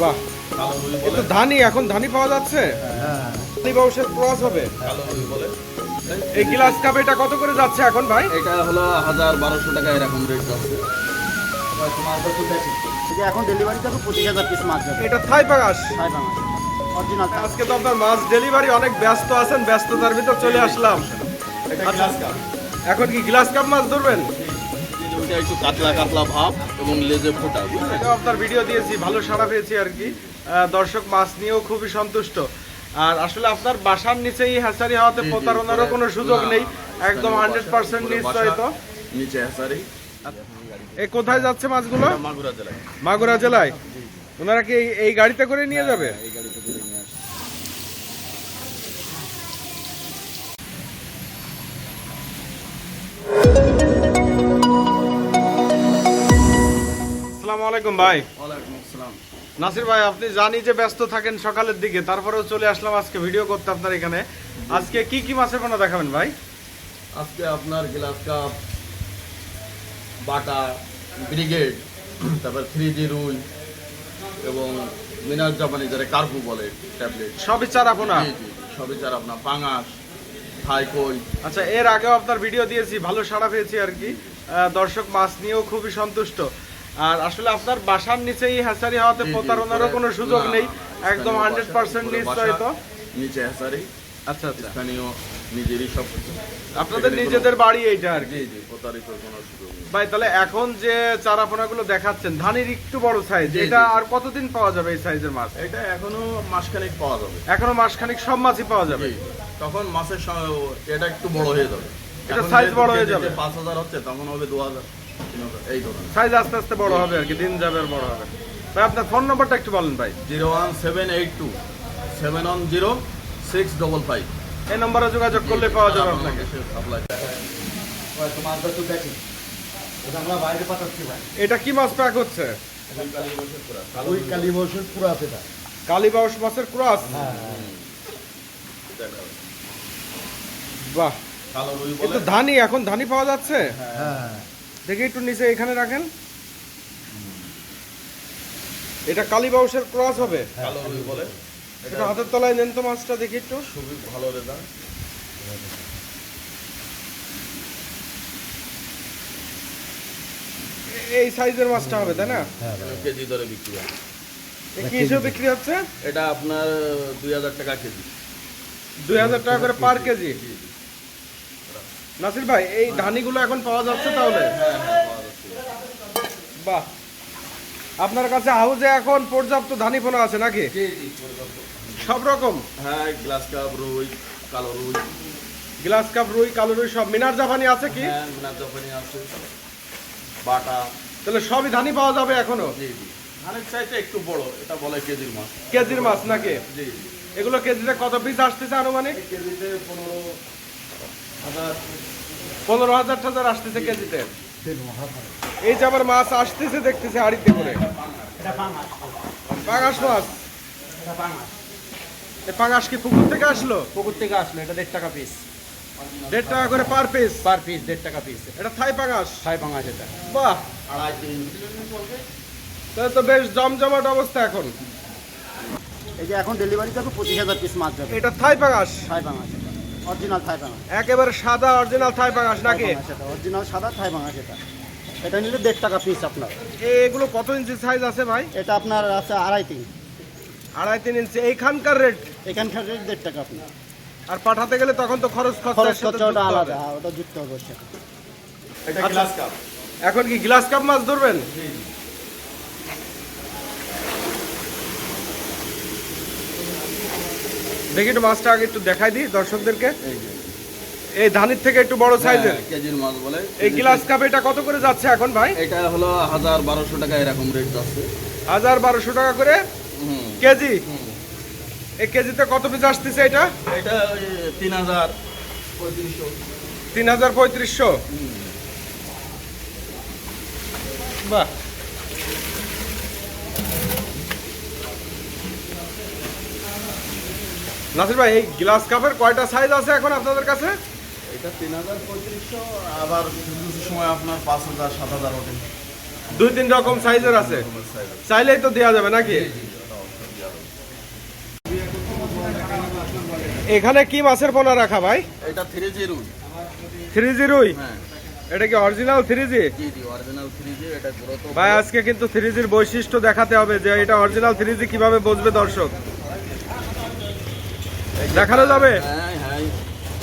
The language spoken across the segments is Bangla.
বাহ। কালো রুই এ বলে তো ধানই এখন ধানই পাওয়া যাচ্ছে? হ্যাঁ। ধানি বংশের ক্রস হবে? কালো রুই বলে এই গ্লাস কাপ এটা কত করে যাচ্ছে এখন ভাই? এটা হলো হাজার বারোশো টাকা এরকম রেট যাচ্ছে। এখন ডেলিভারি যাবে পঁচিশ হাজার পিস মাছ যাবে। এটা থাই পাগাস অরিজিনাল আজকে তো আপনার মাছ ডেলিভারি অনেক ব্যস্ত আছেন ব্যস্ততার ভিতর চলে আসলাম। এটা। Glass cup. এখন কি গ্লাস কাপ মাছ ধরবেন? একটু কাতলা কাতলা ভাব এবং লেজে ফোটা আপনার ভিডিও দিয়েছি ভালো সাড়া পেয়েছি আর কি। দর্শক মাছ নিয়েও খুবই সন্তুষ্ট। আর আসলে আপনার বাসার নিচেই হ্যাচারি হওয়াতে প্রতারণারও কোনো সুযোগ নেই। একদম হান্ড্রেড পার্সেন্ট নিশ্চয় তো। নিচে হ্যাসারি এ কোথায় যাচ্ছে মাছগুলো? মাগুরা জেলায়। মাগুরা জেলায়? ওনারা কি এই- এই গাড়িতে করে নিয়ে যাবে? এই গাড়িতে করে নিয়ে আসসালামু আলাইকুম ভাই। নাসির ভাই আপনি জানি যে ব্যস্ত থাকেন সকালের দিকে তারপরেও চলে আসলাম আজকে ভিডিও করতে আপনার এখানে। আজকে কি কি মাছের পোনা দেখাবেন ভাই? আজকে আপনার গ্লাস কাপ বাটা ব্রিগেড তারপর থ্রি জি রুই এবং মিনার জাপানি যারা কার্পু বলে ট্যাবলেট। সবই চারা জি সবই চার আপনার। পাঙাশ থাই কই। আচ্ছা এর আগেও আপনার ভিডিও দিয়েছি ভালো সাড়া পেয়েছি আর কি। দর্শক মাছ নিয়েও খুবই সন্তুষ্ট। আর আসলে আপনার বাসার নিচেই হ্যাচারি হওয়াতে জি, জি, প্রতারণারও কোনো সুযোগ নেই। একদম হান্ড্রেড পার্সেন্ট নিশ্চয় তো। নিচে হ্যাসারি আচ্ছা আচ্ছা। স্থানীয় নিজেরই সব আপনাদের নিজেদের বাড়ি এইটা আর কি? প্রতারিত কোনো সুযোগ ভাই তাহলে এখন যে দেখাচ্ছেন ধানের একটু বড় সাইজ এটা আর কতদিন পাওয়া যাবে এই সাইজের মাছ? এটা এখনও মাসখানেক পাওয়া যাবে। এখনও মাসখানিক সব মাছই পাওয়া যাবে? তখন সঙ্গে এটা একটু বড় হয়ে যাবে। এটা যেহেতু বড় হয়ে যাবে। পাঁচ হাজার হচ্ছে তখন হবে দু হাজার, এই সাইজ আস্তে আস্তে বড় হবে আর কি দিন যাবে আর বড় হবে। ভাই আপনার ফোন নম্বরটা একটু বলেন ভাই। Zero one seven eight two seven one zero six double five. এই নম্বরে যোগাযোগ করলে পাওয়া যাবে আপনাকে। মাছটা তো দেখি এটা আমরা বাইরে পাঠাচ্ছি ভাই। এটা কি মাছ প্যাক হচ্ছে? ওই কালী বছর পুরো আছে এটা। কালীবাউস মাছের ক্রস? হ্যাঁ বাহ। কালো রুই এ তো বলে। ধানি এখন ধানি পাওয়া যাচ্ছে? হ্যাঁ। দেখি একটু নিচে এখানে রাখেন। এটা কালীবাউসের ক্রস হবে। কালো রুই বলে। এটা হাতের তলায় নেন তো মাছটা দেখি একটু। খুবই ভালো এ- এই সাইজের মাছটা হবে তাই না? হ্যাঁ কেজি দরে বিক্রি হয়। এ কি হিসেবে বিক্রি হচ্ছে? এটা আপনার দুই হাজার টাকা কেজি। দুই হাজার টাকা করে পার কেজি? নাসির ভাই এই ধানিগুলো এখন পাওয়া যাচ্ছে তাহলে? হ্যাঁ হ্যাঁ বাহ। আপনার কাছে হাউজে এখন পর্যাপ্ত ধানি পোনা আছে নাকি। সব রকম? হ্যাঁ গ্লাস কাপ রুই কালো রুই। গ্লাস কাপ রুই কালো রুই সব। মিনার জাপানি আছে কি? হ্যাঁ মিনার জাপানি আছে। বাটা। তাহলে সবই ধানি পাওয়া যাবে এখনও? জি জি। ধানের চাইতে একটু বড় এটা বলে কেজির মাছ। কেজির মাছ নাকি? জি এগুলো কেজিতে কত পিস আসতেছে আনুমানিক? কেজিতে পনেরো পনেরো হাজার টাজার আসতেছে কেজিতে। এই যে আবার মাছ আসতেছে দেখতেছে হাড়িতে করে। পাঙাশ। মাছ? পাঙাশ। কি পুকুর থেকে আসলো? পুকুর থেকে আসলো এটা দেড় টাকা পিস দেড় টাকা করে পার পিস পার পিস দেড় টাকা পিস এটা থাই পাঙাশ? ছয় পাঙাশ এটা। বাহ! আড়াই তিন তাহলে তো বেশ জমজমাট অবস্থা এখন। এই যে এখন ডেলিভারি যাবে পঁচিশ হাজার পিস মাছ যাবে। এটা থাই পাঙাশ? ছয় পাঙাশ। অরিজিনাল থাই পাঙাশ একেবারে সাদা অরিজিনাল থাই পাঙাশ নাকি? অরিজিনাল সাদা থাই পাঙাশ এটা। এটা নিলে দেড় টাকা পিস আপনার। এ- এগুলো কত ইঞ্চি সাইজ আছে ভাই? এটা আপনার আছে আড়াই তিন। আড়াই তিন ইঞ্চি এইখানকার রেট এখানকার rate দেড় টাকা আপনার। আর পাঠাতে গেলে তখন তো খরচ খরচ খরচ ওটা আলাদা ওটা যুক্ত হবে ওর এটা। গ্লাস কাপ এখন কি গ্লাস কাপ মাছ ধরবেন? দেখি একটু মাছটা আগে একটু দেখাই দিই দর্শকদেরকে। এই ধানের থেকে একটু বড় সাইজের। হ্যাঁ, কেজির মাছ বলে। এই গ্লাস কাপ এটা কত করে যাচ্ছে এখন ভাই? এটা হলো হাজার বারোশো টাকা এরকম রেট যাচ্ছে। হাজার বারোশো টাকা করে কেজি। এই কেজিতে কত পিস আসতেছে এটা? এটা তিন হাজার পঁয়ত্রিশশো। তিন হাজার পঁয়ত্রিশশো। বাহ। নাসির ভাই এই গ্লাস কাপের কয়টা সাইজ আছে এখন আপনাদের কাছে? এটা তিন হাজার পঁয়ত্রিশশো আবার কিছু সময় আপনার পাঁচ হাজার সাত হাজার ওঠে। দুই তিন রকম সাইজের আছে? চাইলেই তো দেওয়া যাবে নাকি? এখানে কি মাছের পোনা রাখা ভাই? এটা থ্রি জি রুই। থ্রি জি রুই? হ্যাঁ। এটা কি অরিজিনাল থ্রি জি ভাই আজকে কিন্তু থ্রি জির বৈশিষ্ট্য দেখাতে হবে যে এটা অরিজিনাল থ্রি জি কীভাবে বুঝবে দর্শক। দেখানো যাবে? হ্যাঁ হ্যাঁ।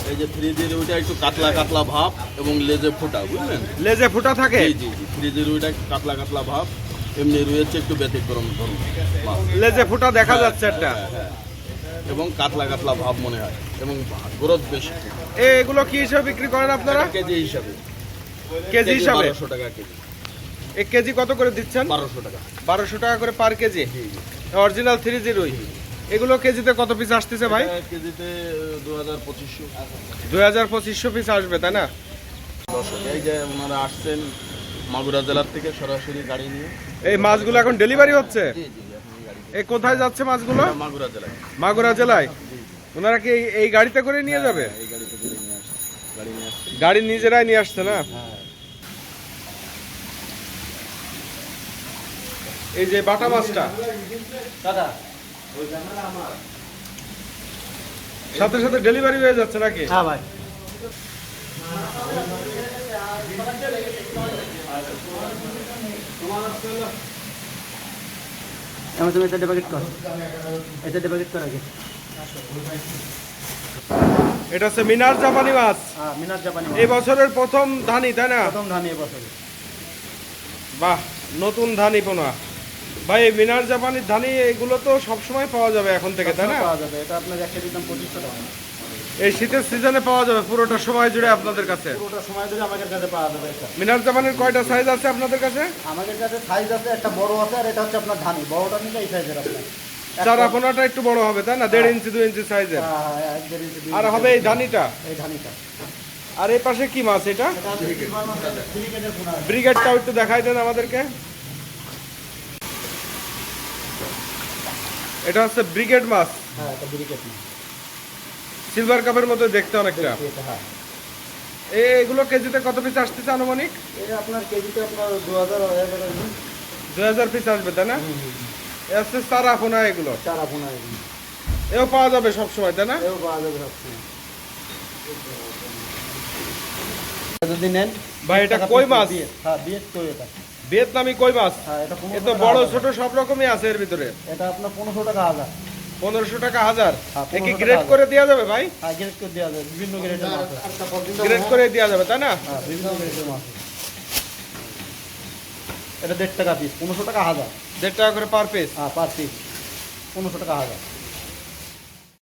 এই যে থ্রি জি রুইটা একটু কাতলা কাতলা ভাব এবং লেজে ফোটা বুঝলেন? লেজে ফুটা থাকে? জি জি থ্রি রুইটা কাতলা কাতলা ভাব এমনি চেয়ে একটু ব্যতিক্রম ধরুন। লেজে ফুটা দেখা যাচ্ছে একটা। হ্যাঁ, হ্যাঁ। এবং কাতলা কাতলা ভাব মনে হয় এবং গ্রোথ বেশি। এগুলো কি হিসাবে বিক্রি করেন আপনারা? কেজি হিসাবে। কেজি হিসাবে? বারোশো টাকা কেজি। এক কেজি কত করে দিচ্ছেন? বারোশো টাকা। বারোশো টাকা করে per KG? Original three G রুই এগুলো কেজিতে কত পিস আসতেছে ভাই? কেজিতে দু হাজার পঁচিশশো। দুই হাজার পঁচিশশো পিস আসবে তাই না? দর্শক এই যে ওনারা আসছেন মাগুরা জেলার থেকে সরাসরি গাড়ি নিয়ে। এই মাছগুলো এখন ডেলিভারি হচ্ছে? জি জি এখন এই কোথায় যাচ্ছে মাছগুলো? মাগুরা জেলায়। মাগুরা জেলায়? ওনারা কি এই- এই গাড়িতে করে নিয়ে যাবে? এই গাড়িতে করে নিয়ে আসছে। গাড়ি নিজেরাই নিয়ে আসছে না? হ্যাঁ। এই যে বাটা মাছটা। দাদা সাথে সাথে ডেলিভারি হয়ে যাচ্ছে নাকি? হ্যাঁ ভাই। এমন তুমি এটা ডিপোজিট কর। এটা ডিপোজিট কর আগে। এটা হচ্ছে মিনার জাপানি মাছ। হ্যাঁ মিনার জাপানি এই বছরের প্রথম ধানি তাই না? প্রথম ধান এই বছরে বাহ নতুন ধানি পোনা। ভাই মিনার জাপানির ধানি এগুলো তো সবসময় পাওয়া যাবে এখন থেকে তাই না? পাওয়া যাবে। এটা আপনার এক কেজির দাম পঁচিশশো টাকা। এই শীতের সিজনে পাওয়া যাবে পুরোটা সময় জুড়ে আপনাদের কাছে? পুরোটা সময় জুড়ে আমাদের কাছে পাওয়া যাবে এটা। মিনার জাপানের কয়টা সাইজ আছে আপনাদের কাছে? আমাদের কাছে সাইজ আছে একটা বড় আছে আর এটা হচ্ছে আপনার ধানি। বড়টা নিলে এই সাইজের আপনার। চারা পোনাটা একটু বড় হবে তাই না? দেড় ইঞ্চি দুই ইঞ্চি সাইজের হ্যাঁ, হ্যাঁ, আর হবে এই ধানিটা? এই ধানিটা। আর এই পাশে কি মাছ এটা। ব্রিগেডটাও একটু দেখাই দেন আমাদেরকে। এটা হচ্ছে ব্রিগেড মাছ। হ্যাঁ এটা ব্রিকেট না সিলভার কাপের মতো দেখতে অনেকটা। হ্যাঁ। এগুলো কেজিতে কত পিস আসতেছে আনুমানিক? এটা আপনার কেজিতে আপনার দু হাজার আড়াই হাজার এরকম। দুই হাজার পিস আসবে তাই না এ হচ্ছে সারা পোনা এগুলো। চারা পোনা এরকম। এও পাওয়া যাবে সব সময় তাই না? এও পাওয়া যাবে সবসময়। যদি নেন ভাই, এটা কই মাছ? দিয়ে- হ্যাঁ দিয়ে কই এটা। ভিয়েতনামি কই মাছ? হ্যাঁ এটা এ তো বড় ছোট সব রকমই আছে এর ভিতরে। এটা আপনার পনেরোশো টাকা হাজার। পনেরোশো টাকা হাজার? হ্যাঁ, কি গ্রেড করে দেওয়া যাবে ভাই? হ্যাঁ গ্রেড করে দেওয়া যাবে বিভিন্ন গ্রেডের মাছ। গ্রেড করে দেওয়া যাবে তাই না? হ্যাঁ বিভিন্ন গ্রেডের মাছ। এটা দেড় টাকা পিস পনেরোশো টাকা হাজার। দেড় টাকা করে পার পিস হ্যাঁ পার পিস পনেরোশো টাকা হাজার।